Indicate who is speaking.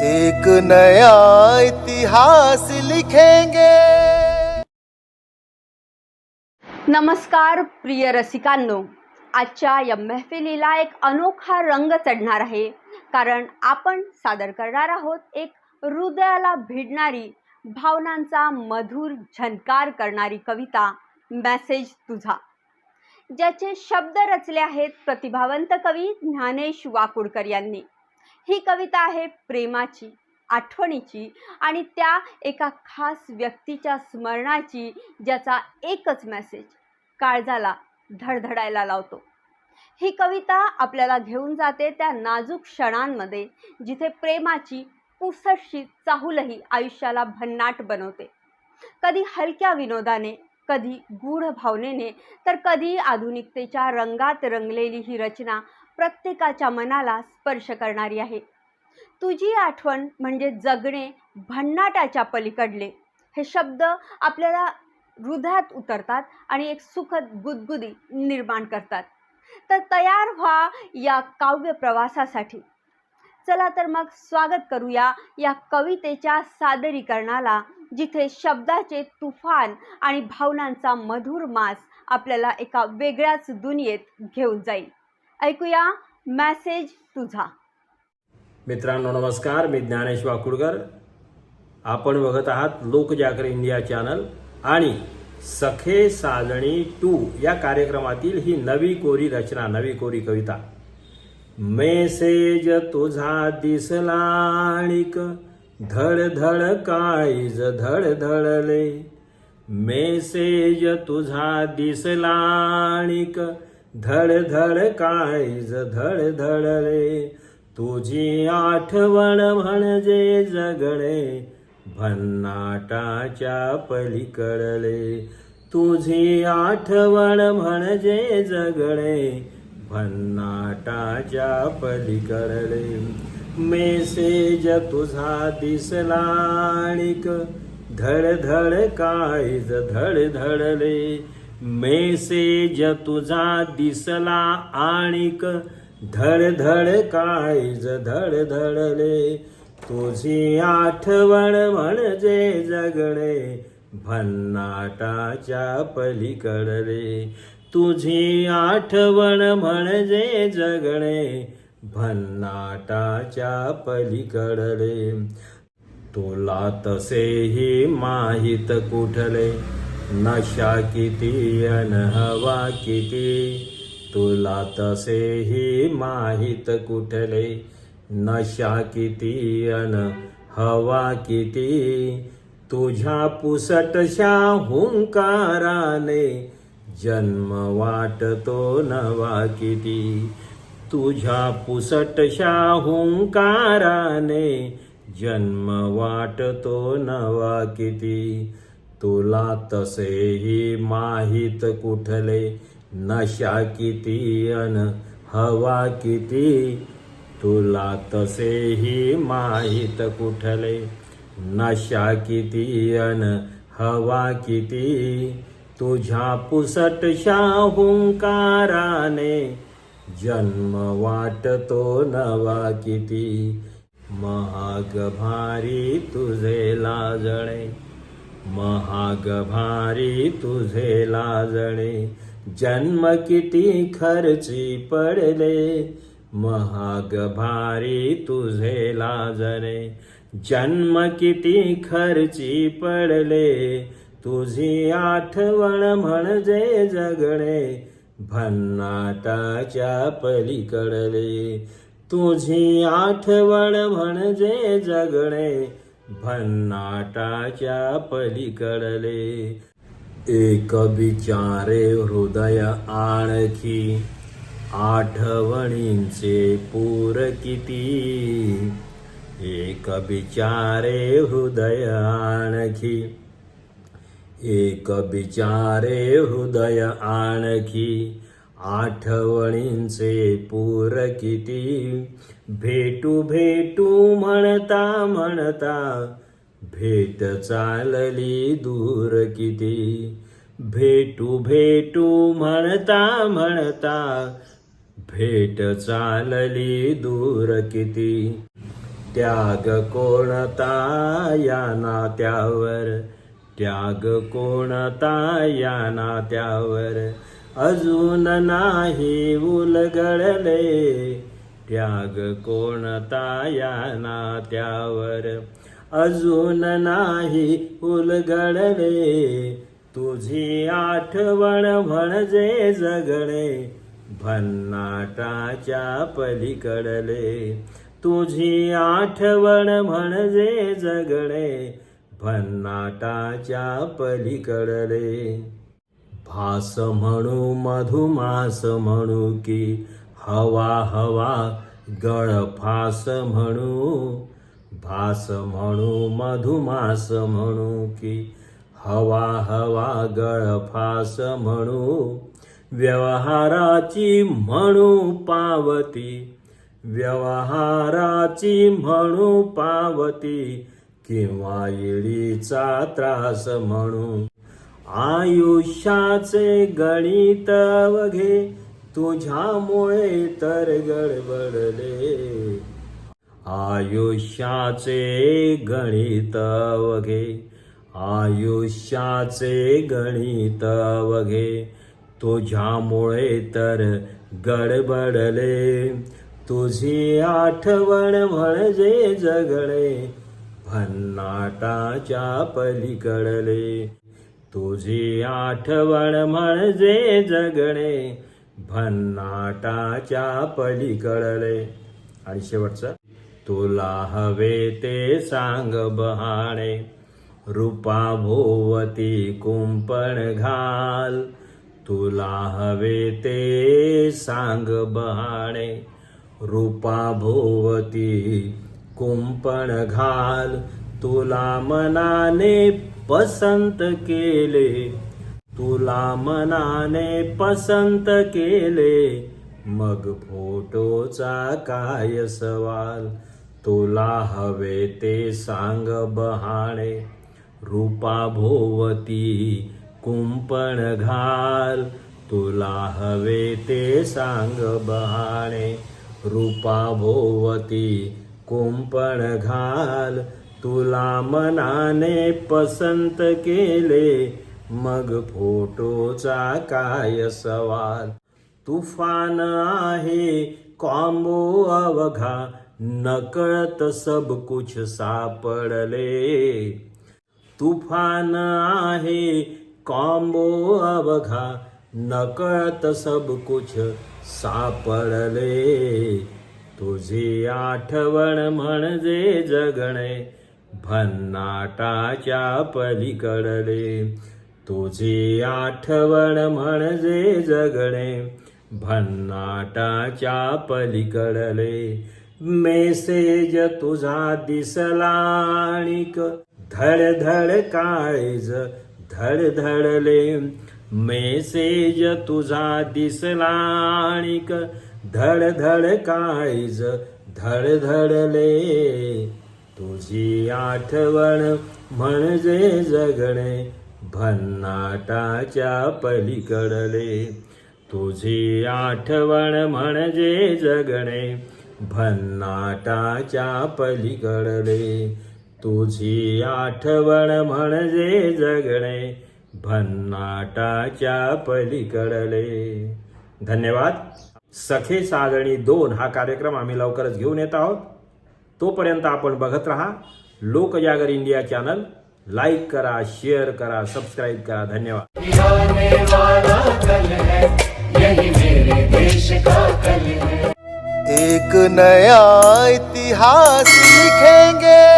Speaker 1: एक नया इतिहास लिखेंगे।
Speaker 2: नमस्कार प्रिय रसिकांनो। आजच्या या महफिलीला एक अनोखा रंग चढणार आहे. कारण आपण सादर करणार आहोत एक हृदयाला भिडणारी भावनांचा मधुर झनकार करणारी कविता मॅसेज तुझा. ज्याचे शब्द रचले आहेत प्रतिभावंत कवी ज्ञानेश वाकुडकर यांनी. ही कविता आहे प्रेमाची आठवणीची आणि त्या एका खास व्यक्तीच्या स्मरणाची ज्याचा एकच मेसेज काळजाला धडधडायला लावतो. ही कविता आपल्याला घेऊन जाते त्या नाजूक क्षणांमध्ये जिथे प्रेमाची पुसटशी चाहूलही आयुष्याला भन्नाट बनवते. कधी हलक्या विनोदाने कधी गूढ भावनेने तर कधी आधुनिकतेच्या रंगात रंगलेली ही रचना प्रत्येकाच्या मनाला स्पर्श करणारी आहे. तुझी आठवण म्हणजे जगणे भन्नाटाच्या पलीकडले. हे शब्द आपल्याला हृदयात उतरतात आणि एक सुखद गुदगुदी निर्माण करतात. तर तयार व्हा या काव्य प्रवासासाठी. चला तर मग स्वागत करूया या कवितेच्या सादरीकरणाला जिथे शब्दाचे तुफान आणि भावनांचा मधुर मास आपल्याला एका वेगळ्याच दुनियेत घेऊन जाईल. ऐकूया मॅसेज तुझा.
Speaker 3: मित्रांनो नमस्कार. मी ज्ञानेश वाकुडकर. आपण बघत आहात लोकजागर इंडिया चॅनल आणि सखे साजणी टू या कार्यक्रमातील ही नवी कोरी रचना नवी कोरी कविता. मेसेज तुझा दिसला आणिक धड धड काळीज धड धडले मेसेज तुझा दिसला आणिक धड धड काळीज धड धडले तुझी आठवण म्हणजे जगणे भन्नाटाच्या पलीकडले. तुझी आठवण म्हणजे जगणे भन्नाटाच्या पलीकडले. मेसेज तुझा दिसला धड धड काळीज धड धडले. मेसेज तुझा दिसला आणिक धड धड काळीज धड धडले तुझी आठवण म्हणजे जगणे भन्नाटाच्या पलीकडले. तुझी आठवण म्हणजे जगणे भन्नाटाच्या पलीकडले. तुला तसेही माहीत कुठले? नशा किती अनहवा किती तुला तसेही माहीत कुठले? नशा किती अन हवा किती तुझ्या पुसटशा हुंकाराने जन्म वाटतो नवा किती. तुझ्या पुसटशा हुंकाराने जन्म वाटतो नवा किती. तुला तसेही माहीत कुठले नशा किती अन हवा किती? तुला तसेही माहीत कुठले नशा किती अन हवा किती? तुझ्या पुसट हुंकाराने जन्म वाटतो नवा किती? महाग भारी तुझे लाजणे महाग भारी तुझे लाजणे जन्म किती खर्ची पडले. महाग भारी तुझे लाजणे जन्म किती खर्ची पडले. तुझी आठवण म्हणजे जगणे भन्नाटाच्या पलीकडले. तुझी आठवण म्हणजे जगणे भन्नाटाच्या पलीकडले? एक बिचारे हृदय आणखी आठवणींचे पूर किती? एक बिचारे हृदय आणखी, एक बिचारे हृदय आणखी आठवणींचे पूर किती? भेटू भेटू म्हणता म्हणता भेट चालली दूर किती? भेटू भेटू म्हणता म्हणता भेट चालली दूर किती? त्याग कोणता या नात्यावर? त्याग कोणता या नात्यावर? अजून नाही उलगडले. त्याग कोणता या नात्यावर? अजून नाही उलगडले. तुझी आठवण म्हणजे जगणे. भन्नाटाच्या पलीकडले. तुझी आठवण म्हणजे जगणे. भन्नाटाच्या पलीकडले. भास म्हणू मधुमास म्हणू की हवा हवा गळफास म्हणू. भास म्हणू मधुमास म्हणू की हवा हवा गळफास म्हणू. व्यवहाराची म्हणू पावती व्यवहाराची म्हणू पावती किंवा इडीचा त्रास म्हणू. आयुष्याचे गणित वघे तुझ्यामुळे तर गडबडले. आयुष्याचे गणित वघे आयुष्याचे गणित वघे तुझ्यामुळे तर गडबडले. तुझी आठवण म्हणजे जगणे भन्नाटाच्या पलीकडले. तुझी आठवण म्हणजे जगणे भन्नाटाच्या पलीकडले. आणि शेवटचं तुला हवे ते सांग बहाणे. रूपा भोवती कुंपण घाल. तुला हवे ते सांग बहाणे. रूपा भोवती कुंपण घाल. तुला मनाने पसंत केले. तुला मनाने पसंत केले. मग फोटोचा काय सवाल? तुला हवे ते सांग बहाणे. रूपा भोवती कुंपण घाल. तुला हवे ते सांग बहाणे. रूपा भोवती कुंपण घाल. तुला मनाने पसंत केले मग फोटोचा काय सवाल? तुफान आहे कॉम्बो अवघा नकळत सब कुछ सापडले. तुफान आहे कॉम्बो अवघा नकळत सब कुछ सापडले. तुझी आठवण म्हणजे जगणे भन्नाटाच्या पलीकडले. तुझी आठवण म्हणजे जगणे भन्नाटाच्या पलीकडले. मेसेज तुझा दिसला आणिक धड धड काळीज धड धडले मेसेज तुझा दिसला आणिक धड धड काळीज धड धडले तुझी आठवण म्हणजे जगणे भन्नाटाच्या पलीकडले. तुझी आठवण म्हणजे जगणे भन्नाटाच्या पलीकडले. तुझी आठवण म्हणजे जगणे भन्नाटाच्या पलीकडले. धन्यवाद. सखे साजणी दोन हा कार्यक्रम आम्ही लवकरच घेऊन येत आहोत. तोपर्यंत आपण बघत राहा. Lokjagar India channel. लाईक करा शेअर करा सबस्क्राईब करा. धन्यवाद.
Speaker 1: एक नया इतिहास लिखेंगे।